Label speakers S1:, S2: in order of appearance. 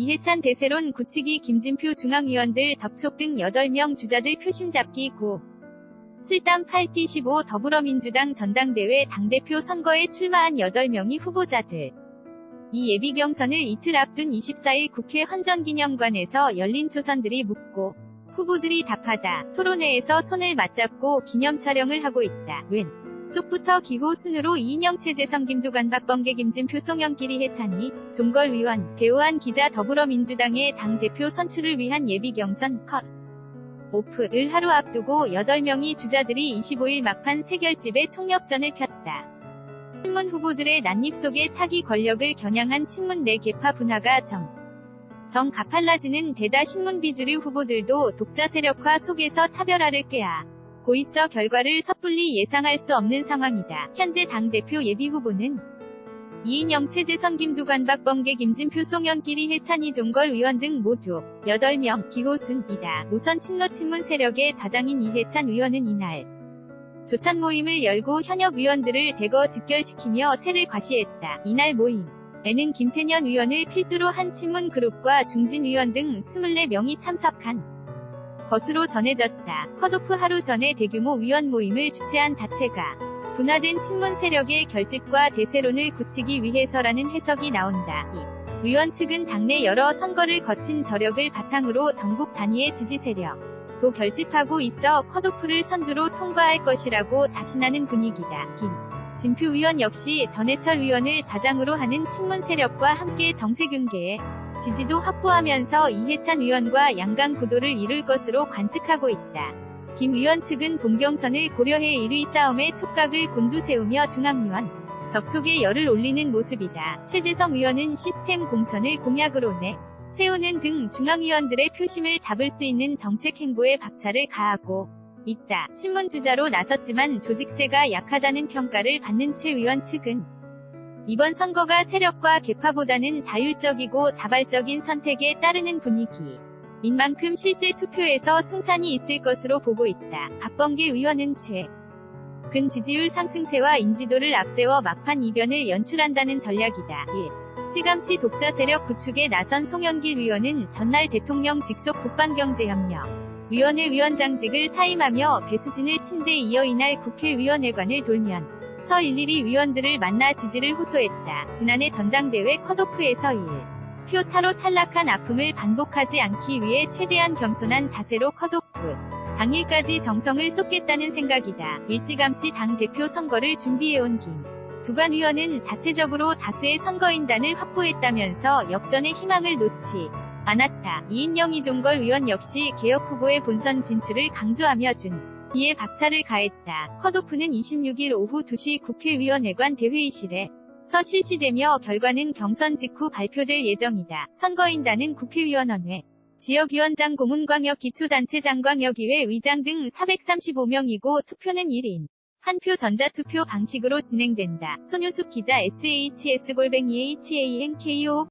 S1: 이해찬 대세론 구치기 김진표 중앙위원들 접촉 등 8명 주자들 표심 잡기 9. 슬담 8T15 더불어민주당 전당대회 당대표 선거에 출마한 8명이 후보자들. 이 예비 경선을 이틀 앞둔 24일 국회 헌전기념관에서 열린 초선들이 묻고 후보들이 답하다 토론회에서 손을 맞잡고 기념 촬영을 하고 있다. 웬 속부터 기호 순으로 이인영 최재성 김두관 박범계 김진표 송영길이 해찬이 종걸 의원 배우한 기자 더불어민주당의 당대표 선출을 위한 예비 경선 컷 오프를 하루 앞두고 8명이 주자들이 25일 막판 세결집에 총력전을 폈다. 친문 후보들의 난입 속에 차기 권력을 겨냥한 친문 내 개파 분화가 정. 정 가팔라지는 대다 신문 비주류 후보들도 독자 세력화 속에서 차별화를 꾀 하. 고 있어 결과를 섣불리 예상할 수 없는 상황이다. 현재 당대표 예비 후보는 이인영 최재선 김두관 박범계 김진표 송영길이 해찬이 종걸 의원 등 모두 8명 기호순이다. 우선 친노 친문 세력의 좌장인 이해찬 의원은 이날 조찬 모임을 열고 현역 의원들을 대거 집결시키며 세를 과시했다. 이날 모임 에는 김태년 의원을 필두로 한 친문 그룹과 중진 의원 등 24명이 참석한 것으로 전해졌다. 컷오프 하루 전에 대규모 위원 모임을 주최한 자체가 분화된 친문 세력의 결집과 대세론을 굳히기 위해서라는 해석이 나온다. 이 의원 측은 당내 여러 선거를 거친 저력을 바탕으로 전국 단위의 지지 세력 도 결집하고 있어 컷오프를 선두로 통과할 것이라고 자신하는 분위기다. 김. 진표 의원 역시 전해철 의원을 자장으로 하는 친문 세력과 함께 정세균계의 지지도 확보하면서 이해찬 의원과 양강 구도를 이룰 것으로 관측하고 있다. 김 의원 측은 본경선을 고려해 1위 싸움에 촉각을 곤두세우며 중앙위원 접촉에 열을 올리는 모습이다. 최재성 의원은 시스템 공천을 공약으로 내 세우는 등 중앙위원들의 표심을 잡을 수 있는 정책 행보에 박차를 가하고 있다. 친문 주자로 나섰지만 조직세가 약하다는 평가를 받는 최 의원 측은 이번 선거가 세력과 개파보다는 자율적이고 자발적인 선택에 따르는 분위기. 인 만큼 실제 투표에서 승산이 있을 것으로 보고 있다. 박범계 의원은 최. 근 지지율 상승세와 인지도를 앞세워 막판 이변을 연출한다는 전략이다. 1. 찌감치 독자 세력 구축에 나선 송영길 위원은 전날 대통령 직속 북방경제협력 위원회 위원장직을 사임하며 배수진을 친데 이어 이날 국회의원회관을 돌면 서 일일이 위원들을 만나 지지를 호소했다. 지난해 전당대회 컷오프에서 1. 표 차로 탈락한 아픔을 반복하지 않기 위해 최대한 겸손한 자세로 컷오프. 당일까지 정성을 쏟겠다는 생각이다. 일찌감치 당 대표 선거를 준비해온 김. 두관 의원은 자체적으로 다수의 선거인단을 확보했다면서 역전의 희망을 놓지 않았다. 이인영 이종걸 의원 역시 개혁 후보의 본선 진출을 강조하며 준 이에 박차를 가했다. 컷오프는 26일 오후 2시 국회의원회관 대회의실에 서 실시되며 결과는 경선 직후 발표될 예정이다. 선거인단은 국회의원원회, 지역위원장 고문광역 기초단체 장광역의회 의장 등 435명이고 투표는 1인. 한 표 전자투표 방식으로 진행된다. 손효숙 기자 SHS골뱅이 HANKO